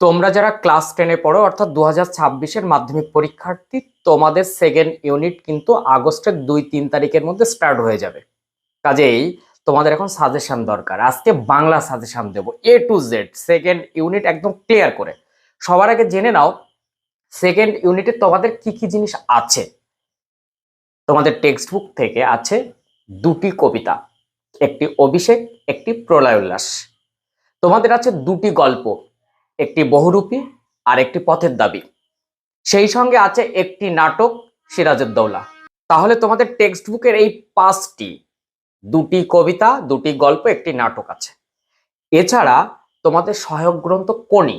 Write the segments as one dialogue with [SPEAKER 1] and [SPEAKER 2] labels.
[SPEAKER 1] তোমরা যারা ক্লাস টেনে পড়ো, অর্থাৎ দু হাজার ছাব্বিশের মাধ্যমিক পরীক্ষার্থী, তোমাদের সেকেন্ড ইউনিট কিন্তু আগস্টের দুই তিন তারিখের মধ্যে স্টার্ট হয়ে যাবে। কাজেই তোমাদের এখন সাজেশন দরকার। আজকে Bangla suggestion Dev A to Z second unit একদম ক্লিয়ার করে। সবার আগে জেনে নাও সেকেন্ড ইউনিটে তোমাদের কি কি জিনিস আছে? তোমাদের টেক্সট বুক থেকে আছে দুটি কবিতা, একটি অভিষেক, একটি প্রলয় উল্লাস তোমাদের আছে দুটি গল্প একটি বহুরূপী আর একটি পথের দাবি। সেই সঙ্গে আছে একটি নাটক, সিরাজউদ্দৌলা। তাহলে তোমাদের টেক্সট বুকের এই পাঁচটি, দুটি কবিতা, দুটি গল্প, একটি নাটক আছে। এছাড়া তোমাদের সহায়ক গ্রন্থ কোনি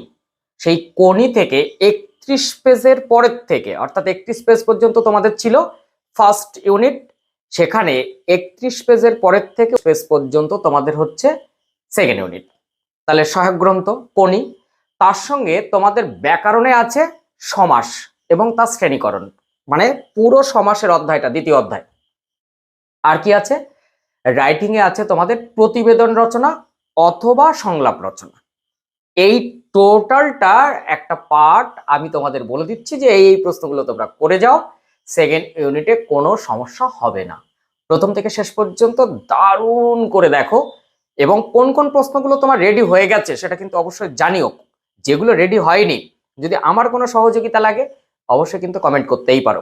[SPEAKER 1] সেই কোনি থেকে একত্রিশ পেজের পরের থেকে, অর্থাৎ একত্রিশ পেজ পর্যন্ত তোমাদের ছিল ফার্স্ট ইউনিট, সেখানে একত্রিশ পেজের পরের থেকে পেজ পর্যন্ত তোমাদের হচ্ছে সেকেন্ড ইউনিট। তাহলে সহায়ক গ্রন্থ কোনি তার সঙ্গে তোমাদের ব্যাকরণে আছে সমাস এবং তার শ্রেণীকরণ মানে পুরো সমাসের অধ্যায়টা, দ্বিতীয় অধ্যায়। আর কি আছে? রাইটিং এ আছে তোমাদের প্রতিবেদন রচনা অথবা সংলাপ রচনা। এই টোটালটার একটা পার্ট আমি তোমাদের বলে দিচ্ছি যে এই প্রশ্নগুলো তোমরা করে যাও। সেকেন্ড ইউনিটে কোনো সমস্যা হবে না। প্রথম থেকে শেষ পর্যন্ত দারুণ করে দেখো এবং কোন কোন প্রশ্নগুলো তোমার রেডি হয়ে গেছে সেটা কিন্তু অবশ্যই জানিও। যেগুলো রেডি হয়নি, যদি আমার কোনো সহযোগিতা লাগে, অবশ্যই কিন্তু কমেন্ট করতেই পারো।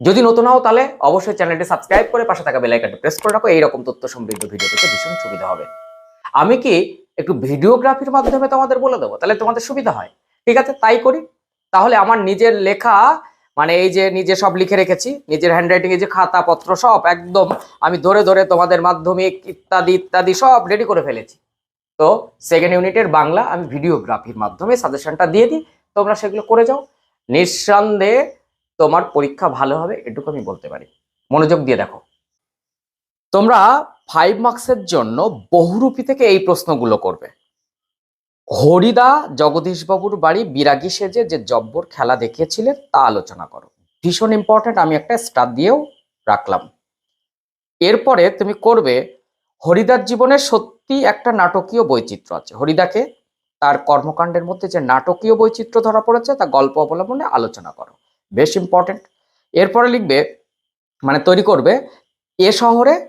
[SPEAKER 1] যদি নতুন হও তাহলে অবশ্যই চ্যানেলটি সাবস্ক্রাইব করে পাশে থাকা বেলাইকানটি প্রেস করে রাখো, এইরকম তথ্য সমৃদ্ধ ভিডিও পেতে ভীষণ সুবিধা হবে। আমি কি একটু ভিডিওগ্রাফির মাধ্যমে তোমাদের বলে দেবো? তাহলে তোমাদের সুবিধা হয়। ঠিক আছে, তাই করি। তাহলে আমার নিজের লেখা মানে এই যে নিজে সব লিখে রেখেছি, নিজের হ্যান্ডরাইটিং এ যে খাতা পত্র সব একদম আমি ধরে ধরে তোমাদের মাধ্যমিক ইত্যাদি ইত্যাদি সব রেডি করে ফেলেছি। তো সেকেন্ড ইউনিটের বাংলা আমি ভিডিওগ্রাফির মাধ্যমে সাজেশনটা দিয়ে দিই, তোমরা সেগুলো করে যাও। নিঃসন্দেহে তোমার পরীক্ষা ভালো হবে, এটুকু আমি বলতে পারি। মনোযোগ দিয়ে দেখো। তোমরা ফাইভ মার্কসের জন্য বহুরূপী থেকে এই প্রশ্নগুলো করবে। হরিদা জগদীশবাবুর বাড়ি বিরাগী সেজে যে জব্বর খেলা দেখিয়েছিলেন, তা আলোচনা করো। ভীষণ ইম্পর্টেন্ট আমি একটা স্টার দিয়েও রাখলাম। এরপরে তুমি করবে হরিদার জীবনের সত্যি একটা নাটকীয় বৈচিত্র্য আছে। হরিদাকে তার কর্মকাণ্ডের মধ্যে যে নাটকীয় বৈচিত্র্য ধরা পড়েছে, তা গল্প অবলম্বনে আলোচনা করো। বেশ ইম্পর্টেন্ট এরপরে লিখবে মানে তৈরি করবে, এ শহরে,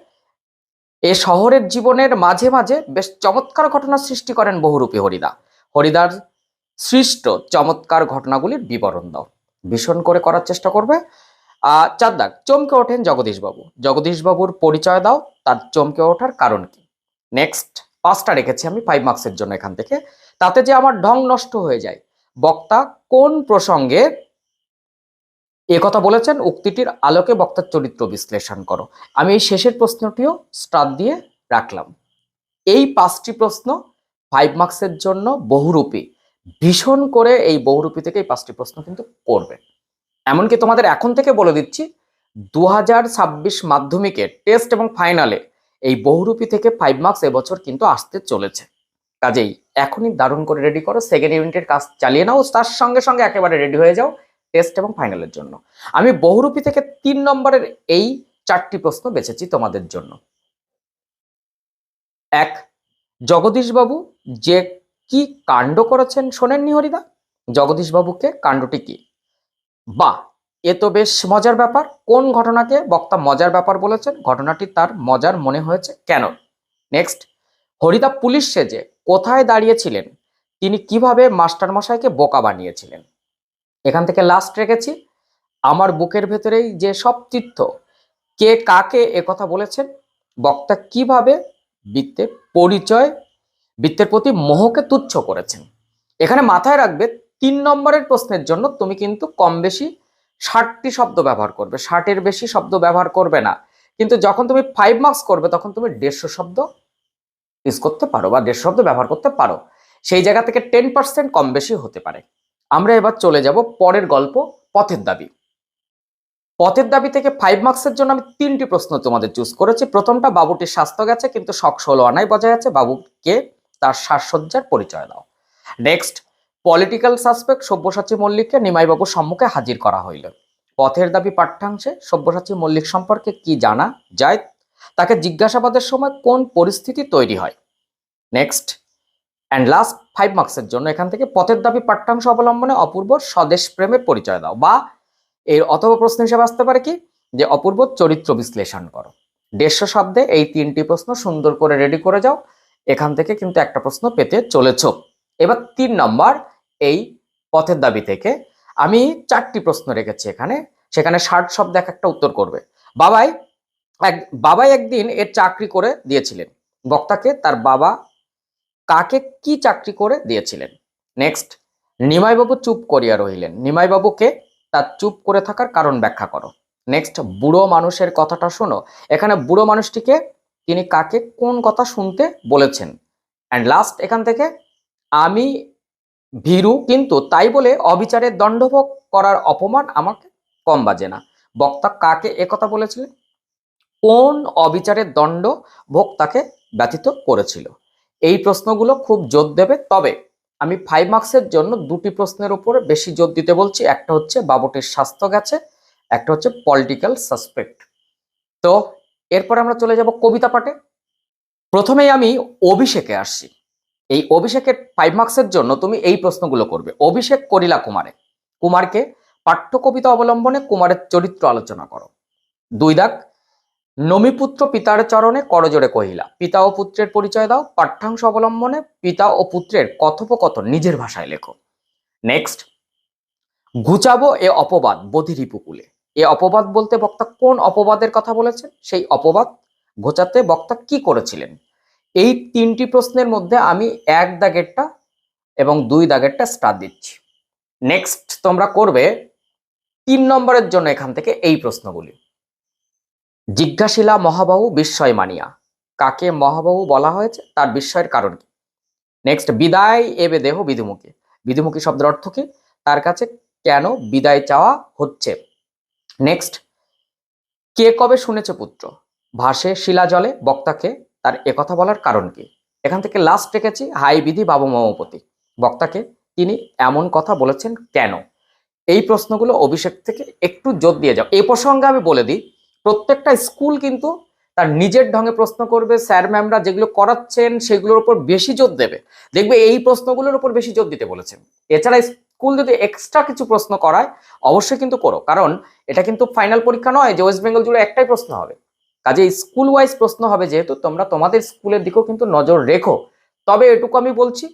[SPEAKER 1] এ শহরের জীবনের মাঝে মাঝে বেশ চমৎকার ঘটনা সৃষ্টি করেন বহুরূপী হরিদা। হরিদার সৃষ্ট চমৎকার ঘটনাগুলির বিবরণ দাও। ভীষণ করে করার চেষ্টা করবে। চার দাগ চমকে ওঠেন জগদীশবাবু। জগদীশবাবুর পরিচয় দাও, তার চমকে ওঠার কারণ কি? নেক্সট পাঁচটা রেখেছি আমি ফাইভ মার্কসের জন্য এখান থেকে। তাতে যে আমার ঢং নষ্ট হয়ে যায়, বক্তা কোন প্রসঙ্গে কথা বলেছেন, উক্তিটির আলোকে বক্তার চরিত্র বিশ্লেষণ করো। আমি এই শেষের প্রশ্নটিও স্টার দিয়ে রাখলাম। এই পাঁচটি প্রশ্ন ফাইভ মার্কসের জন্য বহুরূপী। ভীষণ করে এই বহুরূপী থেকে এই পাঁচটি প্রশ্ন কিন্তু করবে। এমনকি তোমাদের এখন থেকে বলে দিচ্ছি দু হাজার ছাব্বিশ মাধ্যমিকের টেস্ট এবং ফাইনালে এই বহুরূপী থেকে ফাইভ মার্কস এবছর কিন্তু আসতে চলেছে। কাজেই এখনই দারুণ করে রেডি করো সেকেন্ড ইউনিটের কাজ চালিয়ে নাও, তার সঙ্গে সঙ্গে একেবারে রেডি হয়ে যাও টেস্ট এবং ফাইনালের জন্য। আমি বহুরূপী থেকে তিন নম্বরের এই চারটি প্রশ্ন বেছেছি তোমাদের জন্য। এক, জগদীশবাবু যে কি কাণ্ড করেছেন শোনেননি হরিদা? জগদীশবাবুকে কাণ্ডটি কি? বা এ তো বেশ মজার ব্যাপার। কোন ঘটনাকে বক্তা মজার ব্যাপার বলেছেন? ঘটনাটি তার মজার মনে হয়েছে কেন? নেক্সট হরিদা পুলিশ সেজে কোথায় দাঁড়িয়েছিলেন? তিনি কীভাবে মাস্টারমশাইকে বোকা বানিয়েছিলেন? এখান থেকে লাস্ট রেখেছি। আমার বুকের ভেতরেই যে সব তীর্থ কে কাকে কথা বলেছেন? বক্তা কীভাবে বৃত্তের পরিচয়, বৃত্তের প্রতি মোহকে তুচ্ছ করেছেন? এখানে মাথায় রাখবে, তিন নম্বরের প্রশ্নের জন্য তুমি কিন্তু কম বেশি ষাটটি শব্দ ব্যবহার করবে। ষাটের বেশি শব্দ ব্যবহার করবে না। কিন্তু যখন তুমি ফাইভ মার্কস করবে, তখন তুমি দেড়শো শব্দ ইউজ করতে পারো বা দেড়শো শব্দ ব্যবহার করতে পারো। সেই জায়গা থেকে টেন পার্সেন্ট কম বেশি হতে পারে। আমরা এবার চলে যাব পরের গল্প, পথের দাবি। পথের দাবি থেকে ফাইভ মার্কসের জন্য আমি তিনটি প্রশ্ন তোমাদের চুজ করেছি। প্রথমটা, বাবুটির স্বাস্থ্য গেছে, কিন্তু শখ ষোলো আনায় বজায় আছে। বাবুকে তার সাজসজ্জার পরিচয় দাও। নেক্সট পলিটিক্যাল সাসপেক্ট সব্যসাচী মল্লিককে নিমাইবাবুর সম্মুখে হাজির করা হইল। পথের দাবি পাঠ্যাংশে সব্যসাচী মল্লিক সম্পর্কে কি জানা যায়? তাকে জিজ্ঞাসাবাদের সময় কোন পরিস্থিতি তৈরি হয়? নেক্সট অ্যান্ড লাস্ট ফাইভ মার্কসের জন্য এখান থেকে পথের দাবি পাঠ্যাংশ অবলম্বনে অপূর্ব স্বদেশ প্রেমের পরিচয় দাও বা এর অথবা প্রশ্ন হিসেবে আসতে পারে কি? যে অপূর্ব চরিত্র বিশ্লেষণ করো। দেড়শো শব্দে এই তিনটি প্রশ্ন সুন্দর করে রেডি করে যাও। এখান থেকে কিন্তু একটা প্রশ্ন পেতে চলেছ। এবার তিন নম্বর এই পথের দাবি থেকে আমি চারটি প্রশ্ন রেখেছি এখানে। সেখানে ষাট শব্দ এক একটা উত্তর করবে। বাবাই এক, বাবাই একদিন এর চাকরি করে দিয়েছিলেন। বক্তাকে তার বাবা কাকে কি চাকরি করে দিয়েছিলেন। নেক্সট, নিমাইবাবু চুপ করিয়া রহিলেন। নিমাইবাবুকে তার চুপ করে থাকার কারণ ব্যাখ্যা করো। নেক্সট, বুড়ো মানুষের কথাটা শোনো। এখানে বুড়ো মানুষটিকে তিনি কাকে কোন কথা শুনতে বলেছেন। অ্যান্ড লাস্ট এখান থেকে, আমি ভীরু কিন্তু তাই বলে অবিচারের দণ্ডভোগ করার অপমান আমাকে কম বাজে না। বক্তা কাকে একথা বলেছিলেন? কোন অবিচারের দণ্ড ভোগ তাকে ব্যতীত করেছিল? এই প্রশ্নগুলো খুব জোর দেবে। তবে আমি ফাইভ মার্কসের জন্য দুটি প্রশ্নের উপরে বেশি জোর দিতে বলছি। একটা হচ্ছে বাবুটির স্বাস্থ্য গেছে, একটা হচ্ছে পলিটিক্যাল সাসপেক্ট তো এরপরে আমরা চলে যাব কবিতা পাঠে। প্রথমেই আমি অভিষেকে আসছি। এই অভিষেকের ফাইভ মার্কসের জন্য তুমি এই প্রশ্নগুলো করবে। অভিষেক করিলা কুমারে। কুমারকে পাঠ্য কবিতা অবলম্বনে কুমারের চরিত্র আলোচনা করো। দুই দাগ, নমিপুত্র পিতার চরণে করজোড়ে কহিলা, পিতা ও পুত্রের পরিচয় দাও, পাঠ্যাংশ অবলম্বনে পিতা ও পুত্রের কথোপকথন নিজের ভাষায় লেখো। নেক্সট ঘুচাবো এ অপবাদ বধির রিপুকুলে এ অপবাদ বলতে বক্তা কোন অপবাদের কথা বলেছেন? সেই অপবাদ ঘোচাতে বক্তা কি করেছিলেন? এই তিনটি প্রশ্নের মধ্যে আমি এক দাগেরটা এবং দুই দাগেরটা স্টার দিচ্ছি। নেক্সট তোমরা করবে তিন নম্বরের জন্য এখান থেকে এই প্রশ্নগুলি। জিজ্ঞাসিলা মহাবাহু বিস্ময় মানিয়া। কাকে মহাবাহু বলা হয়েছে? তার বিস্ময়ের কারণ কি? নেক্সট বিদায় এবে দেহ বিধুমুখী। বিধুমুখী শব্দের অর্থ কি? তার কাছে কেন বিদায় চাওয়া হচ্ছে? নেক্সট কে কবে শুনেছে পুত্র? ভাসে শিলা জলে বক্তাকে তার একথা বলার কারণ কি? এখান থেকে লাস্ট রেখেছি হাই বিধি বাবু মমপতি। বক্তাকে তিনি এমন কথা বলেছেন কেন? এই প্রশ্নগুলো অভিষেক থেকে একটু জোর দিয়ে যাও। এই প্রসঙ্গে আমি বলে দিই, প্রত্যেকটা স্কুল কিন্তু তার নিজের ঢঙে প্রশ্ন করবে, স্যার ম্যামরা যেগুলো করাচ্ছেন সেগুলোর উপর বেশি জোর দেবে। দেখবে এই প্রশ্নগুলোর উপর বেশি জোর দিতে বলেছেন। এছাড়া স্কুল যদি এক্সট্রা কিছু প্রশ্ন করায়, অবশ্যই কিন্তু করো। কারণ এটা কিন্তু ফাইনাল পরীক্ষা নয় যে ওয়েস্ট বেঙ্গল জুড়ে একটাই প্রশ্ন হবে। কাজে স্কুল ওয়াইজ প্রশ্ন হবে যেহেতু তোমরা তোমাদের স্কুলের দিকেও কিন্তু নজর রেখো। তবে এটুকু আমি বলছি,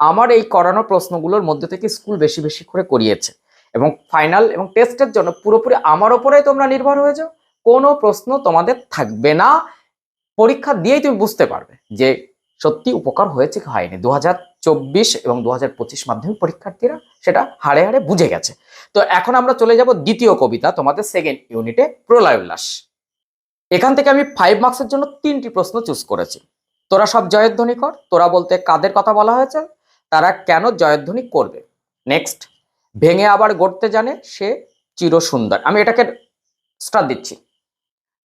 [SPEAKER 1] আমার এই করানো প্রশ্নগুলোর মধ্যে থেকে স্কুল বেশি বেশি করে করিয়েছে এবং ফাইনাল এবং টেস্টের জন্য পুরোপুরি আমার ওপরেই তোমরা নির্ভর হয়ে যাও। কোনো প্রশ্ন তোমাদের থাকবে না। পরীক্ষা দিয়েই তুমি বুঝতে পারবে যে সত্যি উপকার হয়েছে কি হয়নি। দু চব্বিশ এবং দু হাজার পঁচিশ মাধ্যমিক পরীক্ষার্থীরা সেটা হাড়ে হাড়ে বুঝে গেছে। তো এখন আমরা চলে যাব দ্বিতীয় কবিতা, তোমাদের সেকেন্ড ইউনিটে প্রলয় উল্লাস এখান থেকে আমি ফাইভ মার্কসের জন্য তিনটি প্রশ্ন চুজ করেছি। তোরা সব জয়ধ্বনি কর, তোরা বলতে কাদের কথা বলা হয়েছে, তারা কেন জয়ধ্বনি করবে? নেক্সট ভেঙে আবার গড়তে জানে সে চির সুন্দর আমি এটাকে স্টার দিচ্ছি।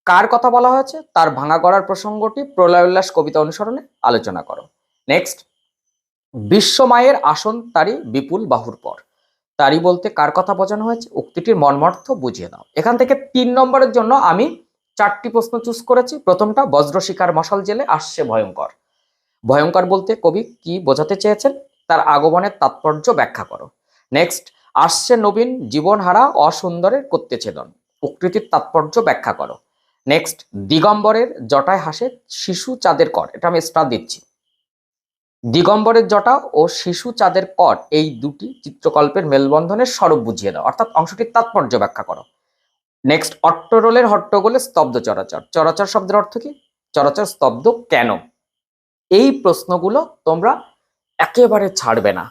[SPEAKER 1] কার কথা বলা হয়েছে? তার ভাঙা গড়ার প্রসঙ্গটি প্রলয় উল্লাস কবিতা অনুসরণে আলোচনা করো। নেক্সট বিশ্বমায়ের আসন তারই বিপুল বাহুর পর। তারই বলতে কার কথা বোঝানো হয়েছে? উক্তিটির মর্মার্থ বুঝিয়ে দাও। এখান থেকে তিন নম্বরের জন্য আমি চারটি প্রশ্ন চুজ করেছি। প্রথমটা, বজ্র শিকার মশাল জেলে আসছে ভয়ঙ্কর। ভয়ঙ্কর বলতে কবি কি বোঝাতে চেয়েছেন? তার আগমনের তাৎপর্য ব্যাখ্যা করো। নেক্সট আসছে নবীন জীবনহারা অসুন্দরের করতে ছেদন উক্তিটির তাৎপর্য ব্যাখ্যা করো। নেক্সট দিগম্বরের জটায় হাসে শিশু চাঁদের কর। এটা আমি স্টার দিচ্ছি। দিগম্বরের জটা ও শিশু চাঁদের কর এই দুটি চিত্রকল্পের মেলবন্ধনের স্বরূপ বুঝিয়ে দাও। অর্থাৎ অংশটির তাৎপর্য ব্যাখ্যা করো। নেক্সট অট্টরোলের হট্টগোলে স্তব্ধ চরাচর। চরাচর শব্দের অর্থ কি? চরাচর স্তব্ধ কেন? এই প্রশ্নগুলো তোমরা একেবারে ছাড়বে না।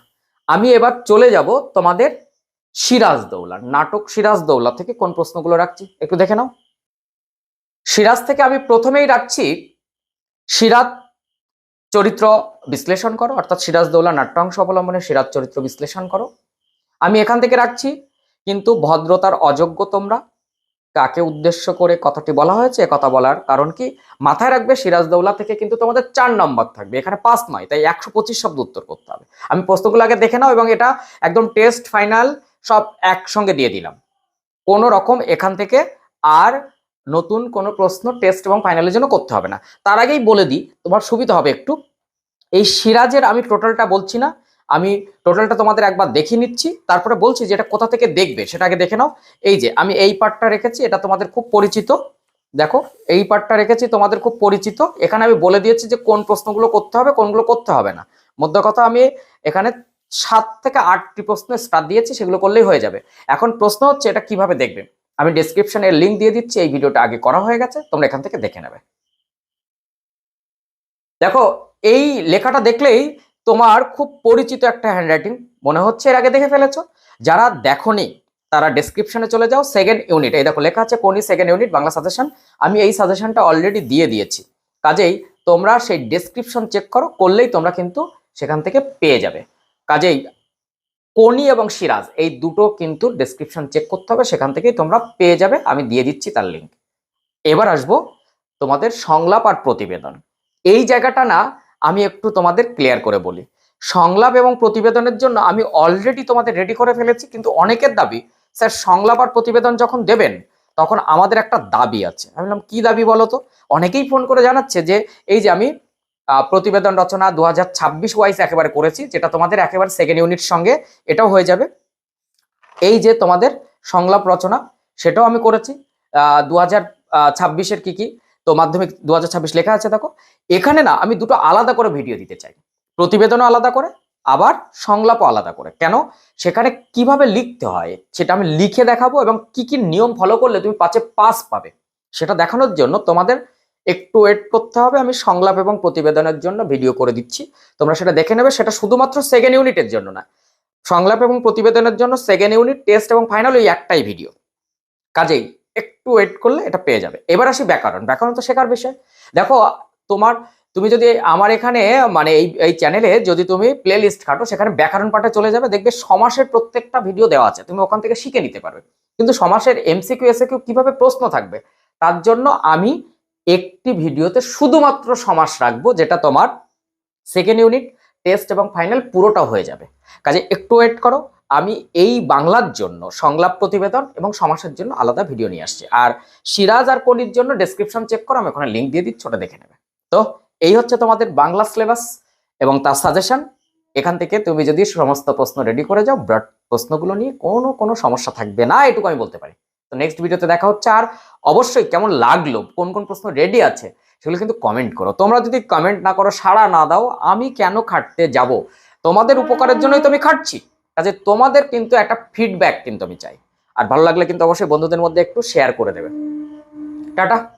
[SPEAKER 1] আমি এবার চলে যাব তোমাদের সিরাজ দৌলা নাটক সিরাজ দৌলা থেকে কোন প্রশ্নগুলো রাখছি? একটু দেখে নাও। সিরাজ থেকে আমি প্রথমেই রাখছি, সিরাজ চরিত্র বিশ্লেষণ করো, অর্থাৎ সিরাজ দৌলা নাট্যাংশ অবলম্বনে সিরাজ চরিত্র বিশ্লেষণ করো। আমি এখান থেকে রাখছি, কিন্তু ভদ্রতার অযোগ্য তোমরা কাকে উদ্দেশ্য করে কথাটি বলা হয়েছে কথা বলার কারণ কি? মাথায় রাখবে সিরাজদৌলা থেকে কিন্তু তোমাদের চার নম্বর থাকবে, এখানে পাঁচ নয়, তাই একশো পঁচিশ শব্দ উত্তর করতে হবে। আমি প্রশ্নগুলো আগে দেখে নাও এবং এটা একদম টেস্ট ফাইনাল সব একসঙ্গে দিয়ে দিলাম। কোনো রকম এখান থেকে আর নতুন কোনো প্রশ্ন টেস্ট এবং ফাইনালের জন্য করতে হবে না। তার আগেই বলে দিই, তোমার সুবিধা হবে একটু। এই সিরাজের আমি টোটালটা বলছি না আমি টোটালটা তোমাদের একবার দেখিয়ে নিচ্ছি, তারপরে বলছি যে এটা কোথা থেকে দেখবে, সেটা আগে দেখে নাও। এই যে, আমি এই পার্টটা রেখেছি, এটা তোমাদের খুব পরিচিত। দেখো, এই পার্টটা রেখেছি, তোমাদের খুব পরিচিত। এখানে আমি বলে দিয়েছি যে কোন প্রশ্নগুলো করতে হবে, কোনগুলো করতে হবে না। মধ্য কথা আমি এখানে সাত থেকে আটটি প্রশ্ন স্টার দিয়েছি, সেগুলো করলেই হয়ে যাবে। এখন প্রশ্ন হচ্ছে, এটা কীভাবে দেখবে? আমি ডেসক্রিপশনে লিঙ্ক দিয়ে দিচ্ছি, এই ভিডিওটা আগে করা হয়ে গেছে, তোমরা এখান থেকে দেখে নেবে। দেখো, এই লেখাটা দেখলেই তোমার খুব পরিচিত একটা হ্যান্ডরাইটিং মনে হচ্ছে এর আগে দেখে ফেলেছো। যারা দেখোনি, তারা ডেসক্রিপশনে চলে যাও সেকেন্ড ইউনিট এই দেখো, লেখা আছে কোনই সেকেন্ড ইউনিট বাংলা সাজেশন আমি এই সাজেশনটা অলরেডি দিয়ে দিয়েছি। কাজেই তোমরা সেই ডেসক্রিপশন চেক করো, করলেই তোমরা কিন্তু সেখান থেকে পেয়ে যাবে। কাজেই কোনি এবং সিরাজ, এই দুটো কিন্তু ডেসক্রিপশন চেক করতে হবে, সেখান থেকেই তোমরা পেয়ে যাবে। আমি দিয়ে দিচ্ছি তার লিঙ্ক এবার আসব তোমাদের সংলাপ আর প্রতিবেদন। এই জায়গাটা না আমি একটু তোমাদের ক্লিয়ার করে বলি। সংলাপ এবং প্রতিবেদনের জন্য আমি অলরেডি তোমাদের রেডি করে ফেলেছি, কিন্তু অনেকের দাবি, স্যার, সংলাপ আর প্রতিবেদন যখন দেবেন, তখন আমাদের একটা দাবি আছে। আমি বললাম, কি দাবি বলো তো? অনেকেই ফোন করে জানাচ্ছে যে, এই যে আমি প্রতিবেদন রচনা দু হাজার ছাব্বিশ ওয়াইজ একেবারে করেছি, যেটা তোমাদের একেবারে সেকেন্ড ইউনিট সঙ্গে এটাও হয়ে যাবে। এই যে তোমাদের সংলাপ রচনা, সেটাও আমি করেছি। দু হাজার ছাব্বিশের কী কি তো মাধ্যমিক দু হাজার ছাব্বিশ লেখা আছে দেখো। এখানে না আমি দুটো আলাদা করে ভিডিও দিতে চাই। প্রতিবেদনও আলাদা করে, আবার সংলাপও আলাদা করে। কেন? সেখানে কীভাবে লিখতে হয় সেটা আমি লিখে দেখাবো এবং কি কি নিয়ম ফলো করলে তুমি পাঁচে পাস পাবে। সেটা দেখানোর জন্য তোমাদের একটু ওয়েট করতে হবে। আমি সংলাপ এবং প্রতিবেদনের জন্য ভিডিও করে দিচ্ছি। তোমরা সেটা দেখে নেবে। সেটা শুধুমাত্র সেকেন্ড ইউনিটের জন্য না। সংলাপ এবং প্রতিবেদনের জন্য সেকেন্ড ইউনিট টেস্ট এবং ফাইনাল ওই একটাই ভিডিও কাজেই একটু ওয়েট করলে এটা পেয়ে যাবে। এবার আসি ব্যাকরণ। ব্যাকরণ তো শেখার বিষয়। দেখো, তোমার, তুমি যদি আমার এখানে মানে এই এই চ্যানেলে যদি তুমি প্লে লিস্ট খাটো সেখানে ব্যাকরণ পাঠে চলে যাবে, দেখবে সমাসের প্রত্যেকটা ভিডিও দেওয়া আছে। তুমি ওখান থেকে শিখে নিতে পারবে। কিন্তু সমাসের এমসিকিউ এসিকিউ কীভাবে প্রশ্ন থাকবে? তার জন্য আমি একটি ভিডিওতে শুধুমাত্র সমাস রাখব, যেটা তোমার সেকেন্ড ইউনিট টেস্ট এবং ফাইনাল পুরোটা হয়ে যাবে। কাজে একটু ওয়েট করো। আমি এই বাংলার জন্য সংলাপ প্রতিবেদন এবং সমাসের জন্য আলাদা ভিডিও নিয়ে আসছি। আর সিরাজ আর কনির জন্য ডেসক্রিপশন চেক করো, আমি ওখানে লিঙ্ক দিয়ে দিচ্ছি, ওটা দেখে নেবে। তো এই হচ্ছে তোমাদের বাংলা সিলেবাস এবং তার সাজেশন এখান থেকে তুমি যদি সমস্ত প্রশ্ন রেডি করে যাও ব্রাড প্রশ্নগুলো নিয়ে কোনো কোনো সমস্যা থাকবে না, এটুকু আমি বলতে পারি। তো নেক্সট ভিডিওতে দেখা হচ্ছে, আর অবশ্যই কেমন লাগল, কোন কোন প্রশ্ন রেডি আছে, সেগুলো কিন্তু কমেন্ট করো। তোমরা যদি কমেন্ট না করো, সাড়া না দাও, আমি কেন খাটতে যাব? তোমাদের উপকারের জন্যই তো আমি খাটছি। কাজে তোমাদের কিন্তু একটা ফিডব্যাক কিন্তু আমি চাই। আর ভালো লাগলে কিন্তু অবশ্যই বন্ধুদের মধ্যে একটু শেয়ার করে দেবে। টাটা।